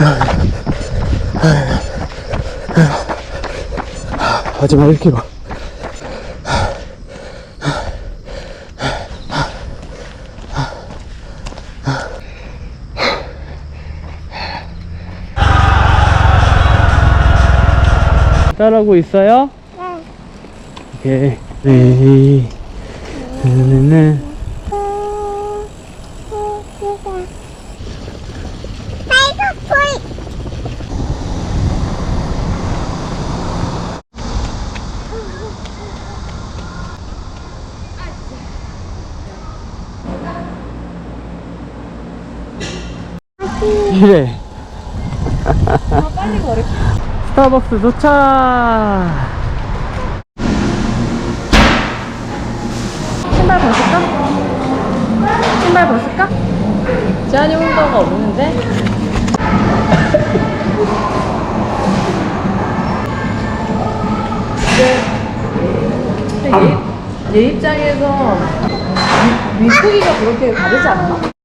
Ugh. 마지막 1km. 따라오고 있어요? 오케이. 네. 네네네. 이래. 빨리 걸을 스타벅스 도착. 신발 벗을까? 신발 벗을까? 지한이 혼자가 없는데? 근데 얘, 얘 입장에서 윗- 윗고기가 그렇게 다르지 않나?